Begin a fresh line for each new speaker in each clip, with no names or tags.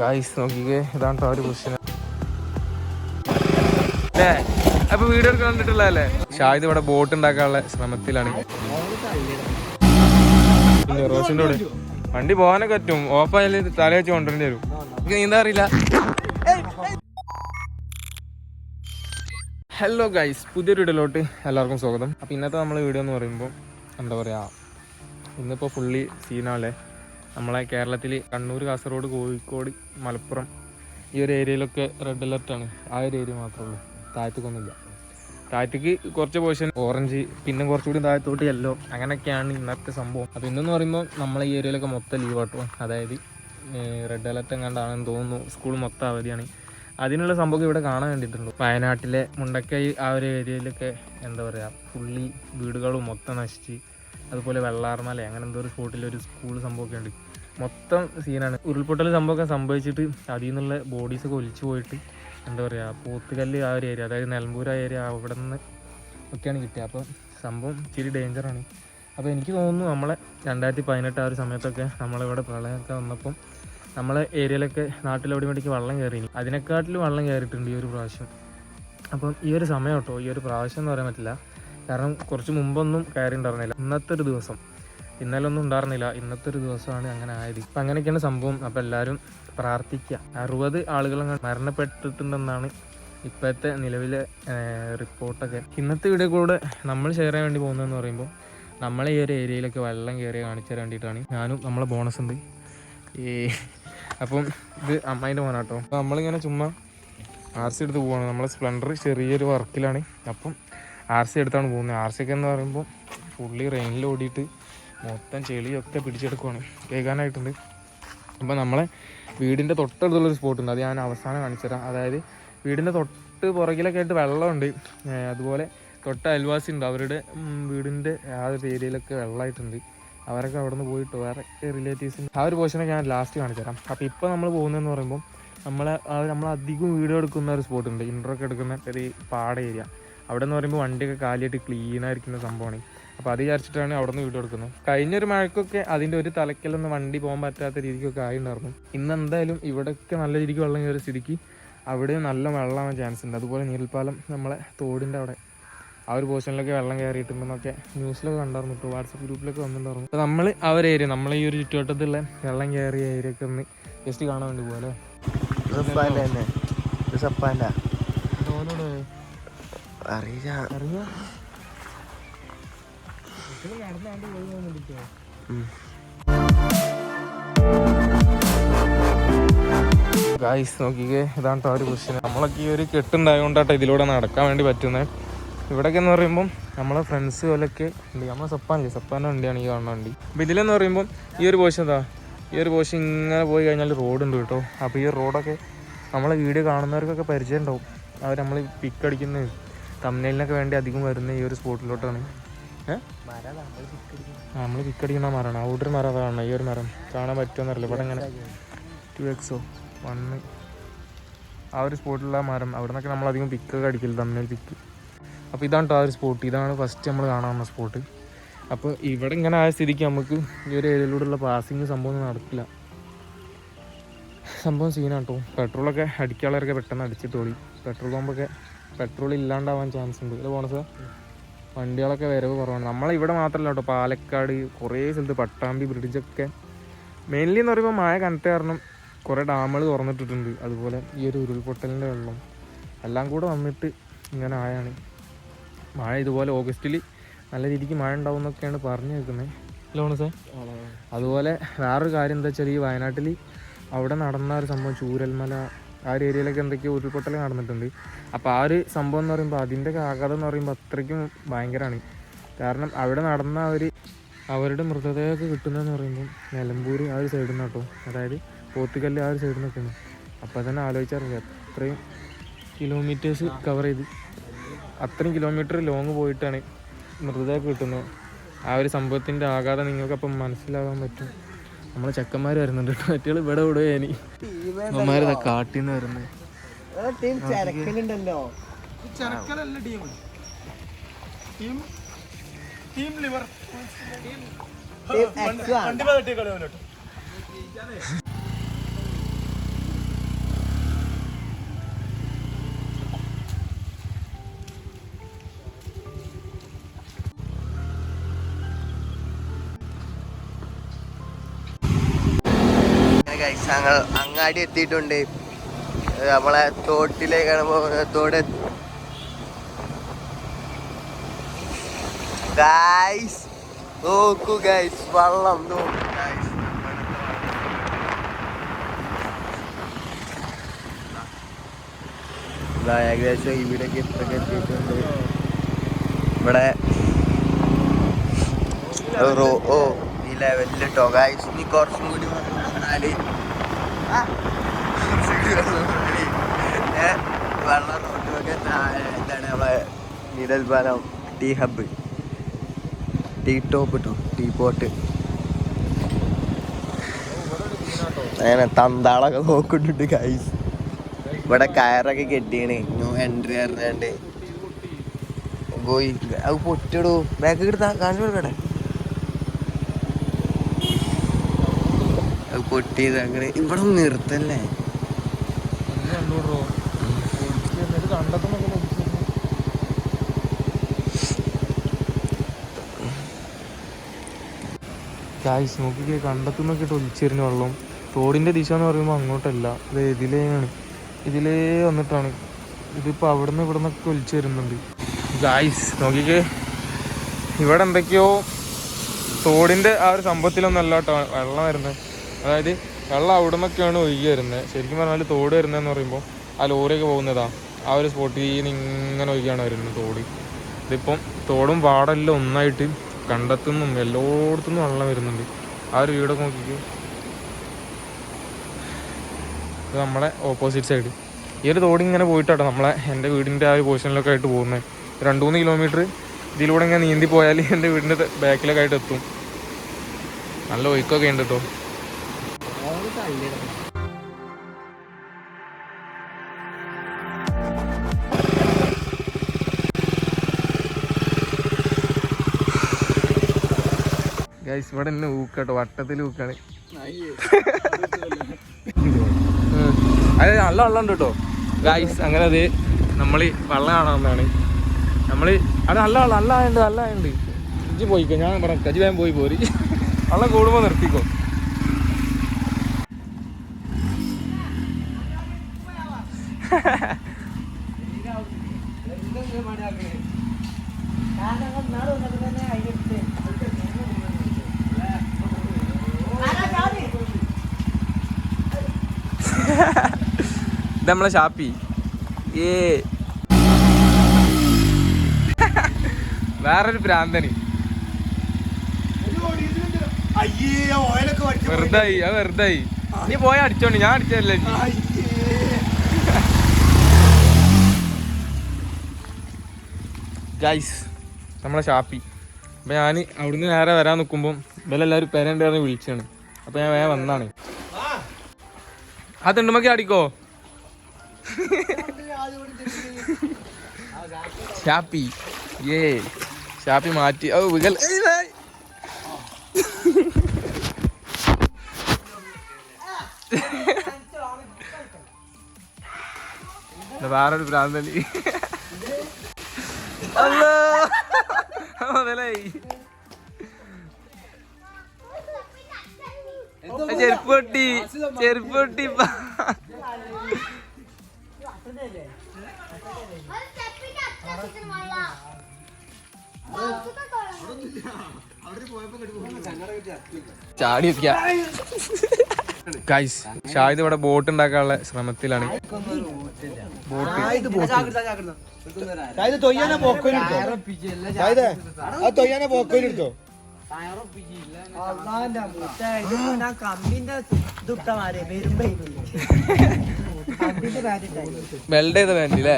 Guys നോക്കിക്കേ ഇതാണ് ആ ഒരു ക്വസ്റ്റ്യൻ അപ്പൊ വീഡിയോ കണ്ടിട്ടുള്ളതല്ലേ ഷാഹിദ് ഇവിടെ ബോട്ട് ഉണ്ടാക്കാനുള്ള ശ്രമത്തിലാണ്. പിന്നെ റോസിന്റെ കൂടെ. വണ്ടി പോകാനൊക്കെ പറ്റും. ഓപ്പായാലും തല വെച്ച് കൊണ്ടുവരേണ്ടി വരും. എനിക്ക് നീന്താ അറിയില്ല. ഹലോ ഗൈസ് പുതിയൊരു വീഡിയോയിലോട്ട് എല്ലാവർക്കും സ്വാഗതം. അപ്പോൾ ഇന്നത്തെ നമ്മൾ വീഡിയോ എന്ന് പറയുമ്പോൾ എന്താ പറയുക ഇന്നിപ്പോൾ ഫുള്ളി സീനാണ് നമ്മളെ കേരളത്തിൽ കണ്ണൂർ കാസർഗോഡ് കോഴിക്കോട് മലപ്പുറം ഈ ഒരു ഏരിയയിലൊക്കെ റെഡ് അലർട്ട് ആണ്. ആ ഒരു ഏരിയ മാത്രമേ ഉള്ളൂ. താഴത്തേക്കൊന്നുമില്ല. താഴത്തേക്ക് കുറച്ച് പോർഷൻ ഓറഞ്ച് പിന്നെ കുറച്ചുകൂടി താഴത്തോട്ട് യെല്ലോ അങ്ങനെയൊക്കെയാണ് ഇന്നത്തെ സംഭവം. അപ്പോൾ ഇന്നെന്ന് പറയുമ്പോൾ നമ്മളെ ഈ ഏരിയയിലൊക്കെ മൊത്തം ലീവ് ആട്ടോ. അതായത് റെഡ് അലർട്ട് എങ്ങാണ്ടാണെന്ന് തോന്നുന്നു. സ്കൂൾ മൊത്തം അവധിയാണ്. അതിനുള്ള സംഭവം ഇവിടെ കാണാൻ വേണ്ടിയിട്ടുള്ളൂ വയനാട്ടിലെ മുണ്ടക്കൈ ആ ഒരു ഏരിയയിലൊക്കെ എന്താ പറയുക ഫുള്ളി വീടുകളും മൊത്തം നശിച്ച് അതുപോലെ വെള്ളാർമല അങ്ങനെ എന്തോ ഒരു സ്പോട്ടിൽ ഒരു സ്കൂൾ സംഭവമൊക്കെ ഉണ്ട്. മൊത്തം സീനാണ് ഉരുൾപൊട്ടൽ സംഭവമൊക്കെ സംഭവിച്ചിട്ട് അതിൽ നിന്നുള്ള ബോഡീസൊക്കെ ഒലിച്ചു പോയിട്ട് എന്താ പറയുക പോത്തുകല്ല് ആ ഒരു ഏരിയ അതായത് നിലമ്പൂർ ആ ഏരിയ അവിടെ നിന്ന് ഒക്കെയാണ് കിട്ടിയത്. അപ്പം സംഭവം ഇച്ചിരി ഡേഞ്ചറാണ് അപ്പോൾ എനിക്ക് തോന്നുന്നു നമ്മളെ രണ്ടായിരത്തി പതിനെട്ട് ആ ഒരു സമയത്തൊക്കെ നമ്മളിവിടെ പ്രളയമൊക്കെ വന്നപ്പം നമ്മളെ ഏരിയയിലൊക്കെ നാട്ടിലെവിടെ വേണ്ടിക്ക് വെള്ളം കയറി. അതിനെക്കാട്ടിലും വെള്ളം കയറിയിട്ടുണ്ട് ഈ ഒരു പ്രാവശ്യം. അപ്പം ഈ ഒരു സമയം കേട്ടോ ഈ ഒരു പ്രാവശ്യം എന്ന് പറയാൻ പറ്റില്ല. കാരണം കുറച്ച് മുമ്പൊന്നും കയറി ഉണ്ടായിരുന്നില്ല. ഇന്നത്തെ ഒരു ദിവസം. ഇന്നലെ ഒന്നും ഉണ്ടായിരുന്നില്ല. ഇന്നത്തെ ഒരു ദിവസമാണ് അങ്ങനെ ആയത്. അപ്പം അങ്ങനെയൊക്കെയാണ് സംഭവം. അപ്പം എല്ലാവരും പ്രാർത്ഥിക്കുക അറുപത് ആളുകൾ മരണപ്പെട്ടിട്ടുണ്ടെന്നാണ് ഇപ്പോഴത്തെ നിലവിലെ റിപ്പോർട്ടൊക്കെ. ഇന്നത്തെ വീഡിയോ കൂടെ നമ്മൾ ഷെയർ ചെയ്യാൻ വേണ്ടി പോകുന്നതെന്ന് പറയുമ്പോൾ നമ്മളെ ഈ ഒരു ഏരിയയിലൊക്കെ വെള്ളം കയറി കാണിച്ചു തരാൻ വേണ്ടിയിട്ടാണ്. ഞാനും നമ്മളെ ബോണസ് ഉണ്ട്. ഈ അപ്പം ഇത് അമ്മായിന്റെ മോനാട്ടോ. അപ്പോൾ നമ്മളിങ്ങനെ ചുമ്മാ ആർ സി എടുത്ത് പോവാണ്. നമ്മളെ സ്പ്ലെൻഡർ ചെറിയൊരു വർക്കിലാണ് അപ്പം ആർ സി എടുത്താണ് പോകുന്നത്. ആർ സി ഒക്കെ എന്ന് പറയുമ്പോൾ ഫുള്ളി റെയിനിൽ ഓടിയിട്ട് മൊത്തം ചെളിയൊക്കെ പിടിച്ചെടുക്കുവാണ്. കേൾക്കാനായിട്ടുണ്ട് അപ്പോൾ നമ്മളെ വീടിന്റെ തൊട്ടടുത്തുള്ളൊരു സ്പോട്ട് ഉണ്ട്. അത് ഞാൻ അവസാനം കാണിച്ചു തരാം. അതായത് വീടിന്റെ തൊട്ട് പുറകിലൊക്കെ ആയിട്ട് വെള്ളമുണ്ട്. അതുപോലെ തൊട്ട് അയൽവാസി ഉണ്ട്. അവരുടെ വീടിന്റെ ആ ഒരു ഏരിയയിലൊക്കെ വെള്ളമായിട്ടുണ്ട്. അവരൊക്കെ അവിടെ നിന്ന് പോയിട്ട് വേറെ റിലേറ്റീവ്സ് ആ ഒരു പോർഷനൊക്കെ ഞാൻ ലാസ്റ്റ് കാണിച്ചു തരാം. അപ്പോൾ ഇപ്പോൾ നമ്മൾ പോകുന്നതെന്ന് പറയുമ്പോൾ നമ്മളെ നമ്മൾ അധികം വീഡിയോ എടുക്കുന്ന ഒരു സ്പോട്ടുണ്ട് ഇൻട്രോ ഒക്കെ എടുക്കുന്ന ഒരു പാട ഏരിയ അവിടെ എന്ന് പറയുമ്പോൾ വണ്ടിയൊക്കെ കാലിയായിട്ട് ക്ലീൻ ആയിരിക്കുന്ന സംഭവമാണ് അപ്പോൾ അത് വിചാരിച്ചിട്ടാണ് അവിടെ നിന്ന് വീഡിയോ എടുക്കുന്നത് കഴിഞ്ഞൊരു മഴക്കൊക്കെ അതിന്റെ ഒരു തലക്കലൊന്നും വണ്ടി പോകാൻ പറ്റാത്ത രീതിക്കൊക്കെ ആയിട്ടുണ്ടായിരുന്നു ഇന്ന് എന്തായാലും ഇവിടെയൊക്കെ നല്ല രീതിക്ക് വെള്ളം കയറിയ സ്ഥിതിക്ക് അവിടെ നല്ല വെള്ളമാവാൻ ചാൻസ് ഉണ്ട്. അതുപോലെ നീൽപ്പാലം നമ്മളെ തോടിന്റെ അവിടെ ആ ഒരു പോർഷനിലൊക്കെ വെള്ളം കയറിയിട്ടുണ്ടെന്നൊക്കെ ന്യൂസിലൊക്കെ കണ്ടായിരുന്നു. ഇപ്പോൾ വാട്സപ്പ് ഗ്രൂപ്പിലൊക്കെ വന്നിട്ടുണ്ടായിരുന്നു. അപ്പോൾ നമ്മൾ ആ ഒരു ഏരിയ നമ്മളെ ഈ ഒരു ചുറ്റുവട്ടത്തുള്ള വെള്ളം കയറിയ ഏരിയ ഒക്കെ ഒന്ന് ജസ്റ്റ് കാണാൻ വേണ്ടി പോലെ
അറിയില്ല
അറിയാ. നടന്നാണ്ട് പോയി ഗായ്സ് നോക്കിക്കേ ഇതാണ് ആ ഒരു ക്വസ്റ്റ്യൻ നമ്മളൊക്കെ ഈ ഒരു കെട്ടുണ്ടായതുകൊണ്ടാട്ടോ ഇതിലൂടെ നടക്കാൻ വേണ്ടി പറ്റുന്നത് ഇവിടെയൊക്കെ എന്ന് പറയുമ്പോൾ നമ്മളെ ഫ്രണ്ട്സ് പോലൊക്കെ ഉണ്ട്. നമ്മളെ സപ്പാനില്ലേ സപ്പാന്റെ വണ്ടിയാണ് ഈ കാണുന്ന വണ്ടി. അപ്പോൾ ഇതിലെന്ന് പറയുമ്പോൾ ഈ ഒരു പോഷൻ എന്താ? ഈ ഒരു പോഷൻ ഇങ്ങനെ പോയി കഴിഞ്ഞാൽ റോഡ് ഉണ്ട് കേട്ടോ അപ്പോൾ ഈ റോഡൊക്കെ നമ്മളെ വീഡിയോ കാണുന്നവർക്കൊക്കെ പരിചയം ഉണ്ടാവും. അവർ നമ്മൾ പിക്ക് അടിക്കുന്ന. തമ്മിലിനൊക്കെ വേണ്ടി അധികം വരുന്ന ഈ ഒരു സ്പോട്ടിലോട്ടാണ്. നമ്മൾ പിക്ക് അടിക്കുന്ന മരമാണ് ഔട്ടർ മരം കാണണം ഈ ഒരു മരം. കാണാൻ പറ്റുമെന്നറിയില്ല. ഇവിടെ ഇങ്ങനെ ടു എക്സോ വന്ന് ആ ഒരു സ്പോട്ടിലുള്ള മരം. അവിടെ നിന്നൊക്കെ നമ്മൾ അധികം പിക്കൊക്കെ അടിക്കില്ല തമ്മിൽ പിക്ക് അപ്പോൾ ഇതാണ് ആ ഒരു സ്പോട്ട് ഇതാണ് ഫസ്റ്റ് നമ്മൾ കാണാവുന്ന സ്പോട്ട് അപ്പോൾ ഇവിടെ ഇങ്ങനെ ആയ സ്ഥിതിക്ക് നമുക്ക് ഈ ഒരു ഏരിയയിലൂടെയുള്ള പാസിങ് സംഭവം നടക്കില്ല. സംഭവം സീനാണ് കേട്ടോ പെട്രോളൊക്കെ അടിക്കാനുള്ളവരൊക്കെ പെട്ടെന്ന് അടിച്ചിട്ട് ഓടി പെട്രോൾ പമ്പൊക്കെ പെട്രോൾ ഇല്ലാണ്ടാവാൻ ചാൻസ് ഉണ്ട്. ഇത് പോണ സാർ വണ്ടികളൊക്കെ വരവ് കുറവാണ്. നമ്മളിവിടെ മാത്രമല്ല കേട്ടോ. പാലക്കാട് കുറേ സ്ഥലത്ത് പട്ടാമ്പി ബ്രിഡ്ജൊക്കെ മെയിൻലി എന്ന് പറയുമ്പോൾ മഴ കനത്ത കാരണം കുറേ ഡാമുകൾ തുറന്നിട്ടിട്ടുണ്ട്. അതുപോലെ ഈ ഒരു ഉരുൾപൊട്ടലിന്റെ വെള്ളം. എല്ലാം കൂടെ വന്നിട്ട് ഇങ്ങനെ ആയാണ്. മഴ ഇതുപോലെ ഓഗസ്റ്റിൽ നല്ല രീതിക്ക് മഴ ഉണ്ടാവും എന്നൊക്കെയാണ് പറഞ്ഞു വെക്കുന്നത് ലോണ് സാർ അതുപോലെ വേറൊരു കാര്യം എന്താ വെച്ചാൽ ഈ വയനാട്ടിൽ അവിടെ നടന്ന ഒരു സംഭവം ചൂരൽമല ആ ഒരു ഏരിയയിലൊക്കെ എന്തൊക്കെയോ ഉരുൾപൊട്ടൽ നടന്നിട്ടുണ്ട്. അപ്പോൾ ആ ഒരു സംഭവം എന്ന് പറയുമ്പോൾ അതിന്റെ ആഘാതം എന്ന് പറയുമ്പോൾ അത്രയ്ക്കും ഭയങ്കരമാണ് കാരണം അവിടെ നടന്ന ഒരു അവരുടെ മൃതദേഹമൊക്കെ കിട്ടുന്നതെന്ന് പറയുമ്പോൾ നിലമ്പൂർ ആ ഒരു സൈഡിൽ നിന്ന് കേട്ടോ. അതായത് പോത്തുകല്ല് ആ ഒരു സൈഡിൽ നിന്നൊക്കെയാണ് അപ്പോൾ തന്നെ ആലോചിച്ചറിയില്ല അത്രയും കിലോമീറ്റേഴ്സ് കവർ ചെയ്ത് അത്രയും കിലോമീറ്റർ ലോങ് പോയിട്ടാണ് മൃതദേഹം കിട്ടുന്നത്. ആ ഒരു സംഭവത്തിന്റെ ആഘാതം നിങ്ങൾക്കപ്പം മനസ്സിലാകാൻ പറ്റും. നമ്മളെ ചെക്കന്മാർ വരുന്നുണ്ട് മറ്റുകൾ ഇവിടെ ഇവിടെ ഇനി. അമ്മമാരിതാ കാട്ടിൽ നിന്ന് വരുന്നത്
ടീം ചരക്കലുണ്ടല്ലോ.
ചെറുക്കലല്ല ടീം. ടീം ടീം ലിവർ.
അങ്ങാടി എത്തിയിട്ടുണ്ട്. നമ്മളെ തോട്ടിലേക്കാണ് തോട് ഗൈസ് നോക്കൂ ഗൈസ് വെള്ളം നോക്കൂ ഗൈസ് ഏകദേശം ഇവിടേക്ക് ഇത്രയൊക്കെ എത്തിയിട്ടുണ്ട്. ഇവിടെ ഓ ഈ ടോ ഗൈസ് ഇനി കുറച്ചും കൂടി പറഞ്ഞാൽ ടീ ഹബ്ബ് ടീ ടോപ്പ് ഇട്ടു ടീ പോട്ട് അങ്ങനെ തന്താളൊക്കെ നോക്കുന്നുണ്ട് ഗൈസ് ഇവിടെ കയറൊക്കെ കെട്ടിയാണ്. നോ എൻട്രി അറിഞ്ഞാണ്ട് പോയി. അത് പൊട്ടിടൂ ബാക്ക് എടുത്താ കാണിച്ചു കൊടുക്കട്ടെ അത് പൊട്ടിയത് അങ്ങനെ ഇവിടെ നിർത്തല്ലേ?
ഗായ്സ് നോക്കിക്കേ കണ്ടെത്തുന്നൊക്കെ ഇട്ട് ഒലിച്ചെറിഞ്ഞ വെള്ളം. തോടിന്റെ ദിശ എന്ന് പറയുമ്പോൾ അങ്ങോട്ടല്ല. ഇത് ഇതിലെയാണ്. ഇതിലേ വന്നിട്ടാണ്. ഇതിപ്പോൾ അവിടെ നിന്ന് ഇവിടെ നിന്നൊക്കെ ഒലിച്ചു വരുന്നുണ്ട് ഗായ്സ് നോക്കിക്കേ. ഇവിടെ എന്തൊക്കെയോ തോടിന്റെ ആ ഒരു സംഭവത്തിലൊന്നല്ല കേട്ടോ വെള്ളം വരുന്നത്. അതായത് വെള്ളം അവിടെ നിന്നൊക്കെയാണ് ഒഴുകി വരുന്നത് ശരിക്കും പറഞ്ഞാൽ തോട് വരുന്നതെന്ന് പറയുമ്പോൾ ആ ലോറിയൊക്കെ പോകുന്നതാ. ആ ഒരു സ്പോട്ടിൽ നിന്ന് ഇങ്ങനെ ഒഴുകിയാണ് വരുന്നത് തോട്. ഇതിപ്പം തോടും പാടെല്ലാം ഒന്നായിട്ട് കണ്ടെത്തുന്നും എല്ലായിടത്തുനിന്നും വെള്ളം വരുന്നുണ്ട്. ആ ഒരു വീടൊക്കെ നോക്കിക്കോ. ഇത് നമ്മളെ ഓപ്പോസിറ്റ് സൈഡ് ഈ ഒരു തോട് ഇങ്ങനെ പോയിട്ടാട്ടോ നമ്മളെ എന്റെ വീടിന്റെ ആ ഒരു പോർഷനിലൊക്കെ ആയിട്ട് പോകുന്നത് രണ്ട് മൂന്ന് കിലോമീറ്റർ ഇതിലൂടെ ഇങ്ങനെ നീന്തി പോയാൽ എന്റെ വീടിന്റെ ബാക്കിലൊക്കെ ആയിട്ട് എത്തും. നല്ല ഒഴുക്കൊക്കെ ഉണ്ട് കേട്ടോ ഗൈസ് ഇവിടെ തന്നെ ഊക്കാട്ടോ. വട്ടത്തിൽ ഊക്കാണ്. അതെ അത് നല്ല വെള്ളം ഉണ്ട് കേട്ടോ. ഗൈസ് അങ്ങനെ അത് നമ്മൾ വെള്ളം കാണാവുന്നതാണ്. നമ്മൾ അത് നല്ല വെള്ളം നല്ല ആയുണ്ട് നല്ല ആയുണ്ട് ഇജ്ജ് പോയിക്കോ ഞാൻ പറഞ്ഞു കജി വേഗം പോയി പോരി. വെള്ളം കൂടുമ്പോൾ നിർത്തിക്കോ. ഇത് നമ്മളെ ഷാപ്പി. ഏ. വേറൊരു ഭ്രാന്തന്. വെറുതായി അത് വെറുതായി. നീ പോയ അടിച്ചോണ്ട് ഞാൻ അടിച്ചല്ലേ ഗൈസ് നമ്മളെ ഷാപ്പി. അപ്പം ഞാൻ അവിടുന്ന് നേരെ വരാൻ നിൽക്കുമ്പം ഇവരെല്ലാവരും പേരന്റെ വിളിച്ചാണ്. അപ്പം ഞാൻ വേഗം വന്നാണ്. ആ. തിണ്ടുമൊക്കെ അടിക്കോ ഷാപ്പി. ഏ ഷാപ്പി മാറ്റി. ഓ വികൽ. വേറൊരു ഭ്രാന്തലി അല്ലോ മുതലായി ചെരുപ്പ് പൊട്ടി. ചാടി ഗൈസ് ഷാഹിദ് ഇവിടെ ബോട്ട് ഉണ്ടാക്കാനുള്ള ശ്രമത്തിലാണ്.
കമ്പിന്റെ ദുട്ടമാരെ വരുമ്പോ
വെൽഡ് ചെയ്ത വേണ്ടി അല്ലേ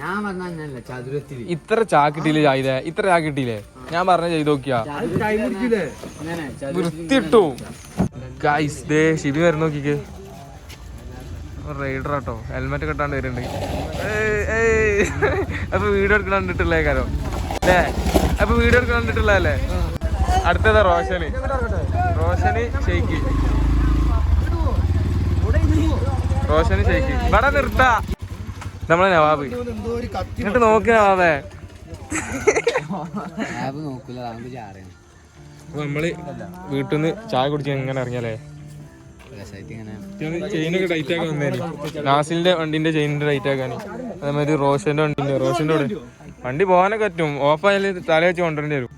ഞാൻ പറഞ്ഞല്ല ചതുരത്തിൽ
ഇത്ര ചാക്കിട്ടില്ലേ ചായത ഇത്ര ചാക്കിട്ടില്ലേ? ഞാൻ പറഞ്ഞ ചെയ്ത് നോക്കിയാ. വൃത്തിട്ടു ഗൈസ് ദേ ശിബി വരുന്ന നോക്കിക്ക്. റൈഡർ ആട്ടോ. ഹെൽമെറ്റ് കെട്ടാണ്ട് വരുന്നുണ്ട്. അപ്പൊ വീഡിയോ എടുക്കണം കണ്ടിട്ടില്ലേ കാരോ അല്ലേ അപ്പൊ വീഡിയോ എടുക്കണ്ടിട്ടുള്ള അല്ലേ? അടുത്തതാ റോഷന്. റോഷന് ഷെയ്ക്ക്. റോഷന് ഷെയ്ക്ക് ഇവിടെ നിർത്താ. നമ്മളെ നവാബ്. എന്നിട്ട് നോക്കി നവാബേ. നമ്മൾ വീട്ടിൽ നിന്ന് ചായ കുടിച്ച് എങ്ങനെ ഇറങ്ങിയാലേ?
രസമായിട്ട് ഇങ്ങനെ
ചെയിനൊക്കെ ടൈറ്റ് ആക്കാൻ വന്നേനെ. നാസിലിന്റെ വണ്ടിന്റെ ചെയിനിന്റെ ടൈറ്റ് ആക്കാൻ. അതേമാതിരി റോഷന്റെ വണ്ടിന്റെ റോഷന്റെ വണ്ടി. പോകാനൊക്കെ പറ്റും. ഓഫായാലും തല വെച്ച് കൊണ്ടുവരേണ്ടി വരും.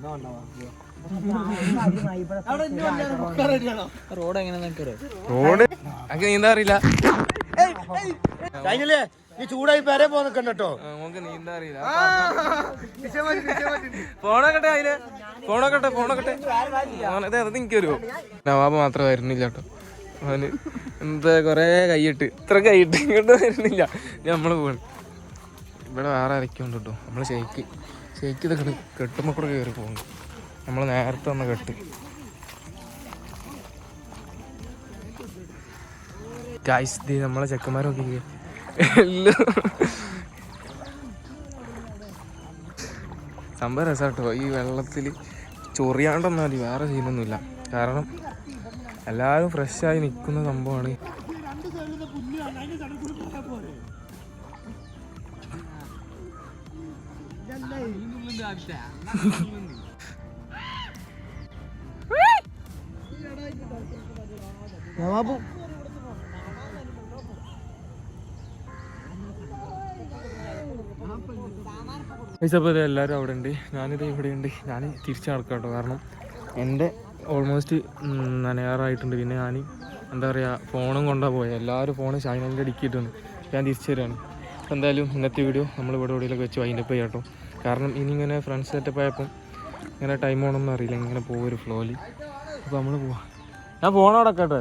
റോഡ് എങ്ങനെ
റോഡ് എനിക്ക് നീന്താ അറിയില്ല
കഴിഞ്ഞില്ലേ ഈ ചൂടായി പേരെ പോ നിക്കണ്ടോ
നമുക്ക് നീന്താ അറിയില്ല. ഫോണൊക്കെ അതിൽ ഫോണൊക്കെ ഫോണൊക്കെ അതെ അത് എനിക്ക് വരുമോ നവാബ് മാത്രം വരുന്നില്ല കേട്ടോ. അവന് എന്താ കൊറേ കൈയിട്ട് ഇത്ര കൈയിട്ട് ഇങ്ങോട്ട് വരുന്നില്ല. നമ്മൾ പോണ്. ഇവിടെ വേറെ അരക്കുണ്ട് കേട്ടോ. നമ്മൾ ഷെയ്ക്ക്. ഷെയ്ക്ക് ഇത് കെട്ട് കെട്ടുമ്പോ കൂടെ കയറി പോകുന്നു നമ്മൾ നേരത്തെ ഒന്ന് കെട്ട്. ഗായ്സ് ദേ നമ്മളെ ചെക്കന്മാരൊക്കെ എല്ലാം സംഭവം രസാട്ടോ. ഈ വെള്ളത്തിൽ ചൊറിയാണ്ടൊന്നും മതി വേറെ ചെയ്യുന്നൊന്നുമില്ല കാരണം എല്ലാവരും ഫ്രഷായി നിൽക്കുന്ന സംഭവമാണ്.
നവാബു.
അപ്പോൾ എല്ലാവരും അവിടെ ഉണ്ട് ഞാനിത് ഇവിടെ ഉണ്ട് ഞാൻ തിരിച്ചു നടക്കാം കേട്ടോ കാരണം എന്റെ ഓൾമോസ്റ്റ് നനയാറായിട്ടുണ്ട്. പിന്നെ ഞാൻ എന്താ പറയുക ഫോണും കൊണ്ടാ പോയത് എല്ലാവരും ഫോണ് ഷൈനലിന്റെ അടിക്കിയിട്ടുണ്ട്. ഞാൻ തിരിച്ചു തരാണ് എന്തായാലും ഇന്നത്തെ വീഡിയോ നമ്മൾ ഇവിടെ എവിടെയെങ്കിലൊക്കെ വെച്ച് വൈൻഡപ്പ് ചെയ്യാം കേട്ടോ കാരണം ഇനി ഇങ്ങനെ ഫ്രണ്ട്സ് സെറ്റപ്പ് ആയപ്പം ഇങ്ങനെ ടൈം ഓണൊന്നും അറിയില്ല. ഇങ്ങനെ പോകും ഒരു ഫ്ലോയിൽ അപ്പോൾ നമ്മൾ പോവാം. ഞാൻ ഫോൺ അടക്കട്ടെ